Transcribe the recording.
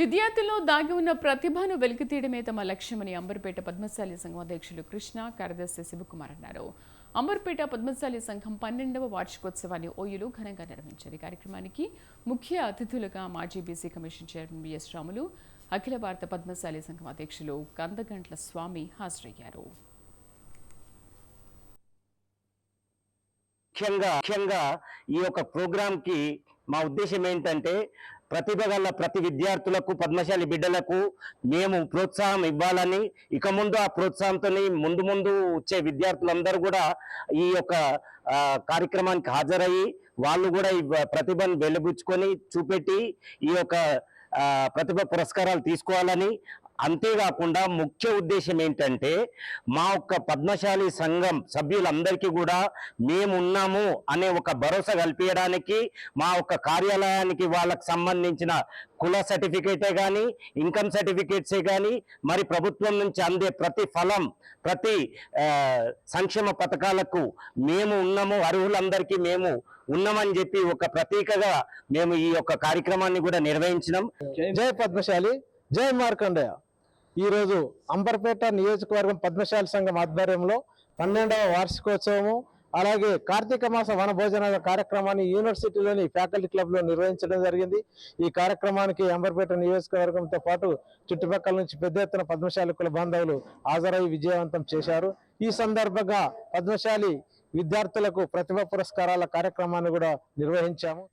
విద్యార్థుల్లో దాగి ఉన్న ప్రతిభను వెలికితీయడమే తమ లక్ష్యమని అంబర్పేట పద్మశాలి సంఘం అధ్యక్షులు కృష్ణ కార్యదర్శి శివకుమార్ అన్నారు. అంబర్పేట పద్మశాలి సంఘం పన్నెండవ వార్షికోత్సవాన్ని ఓయూలో ఘనంగా నిర్వహించారు. ఈ కార్యక్రమానికి ముఖ్య అతిథులుగా మాజీ BC commission chairman BS Ramulu అఖిల భారత పద్మశాలి సంఘం అధ్యక్షులు కందగంట్ల స్వామి హాజరయ్యారు. ముఖ్యంగా ముఖ్యంగా ఈ యొక్క ప్రోగ్రామ్కి మా ఉద్దేశం ఏంటంటే ప్రతిభ గల ప్రతి విద్యార్థులకు పద్మశాలి బిడ్డలకు మేము ప్రోత్సాహం ఇవ్వాలని ఇక ముందు ఆ ప్రోత్సాహంతో ముందు ముందు వచ్చే విద్యార్థులందరూ కూడా ఈ యొక్క కార్యక్రమానికి హాజరయ్యి వాళ్ళు కూడా ఈ ప్రతిభను వెలుబుచ్చుకొని చూపెట్టి ఈ యొక్క ప్రతిభ పురస్కారాలు తీసుకోవాలని అంతేకాకుండా ముఖ్య ఉద్దేశం ఏంటంటే మా యొక్క పద్మశాలి సంఘం సభ్యులందరికీ కూడా మేము ఉన్నాము అనే ఒక భరోసా కల్పించడానికి మా యొక్క కార్యాలయానికి వాళ్ళకు సంబంధించిన కుల సర్టిఫికేటే కానీ ఇన్కమ్ సర్టిఫికేట్సే కానీ మరి ప్రభుత్వం నుంచి అందే ప్రతి ఫలం ప్రతి సంక్షేమ పథకాలకు మేము ఉన్నాము అర్హులందరికీ మేము ఉన్నామని చెప్పి ఒక ప్రతీకగా మేము ఈ యొక్క కార్యక్రమాన్ని కూడా నిర్వహించినాం. జై పద్మశాలి జై మార్కండేయ. ఈరోజు అంబర్పేట నియోజకవర్గం పద్మశాలి సంఘం ఆధ్వర్యంలో పన్నెండవ వార్షికోత్సవము అలాగే కార్తీక మాస వనభోజనాల కార్యక్రమాన్ని యూనివర్సిటీలోని ఫ్యాకల్టీ క్లబ్లో నిర్వహించడం జరిగింది. ఈ కార్యక్రమానికి అంబర్పేట నియోజకవర్గంతో పాటు చుట్టుపక్కల నుంచి పెద్ద ఎత్తున పద్మశాలికుల బాంధవులు హాజరై విజయవంతం చేశారు. ఈ సందర్భంగా పద్మశాలి విద్యార్థులకు ప్రతిభ పురస్కారాల కార్యక్రమాన్ని కూడా నిర్వహించాము.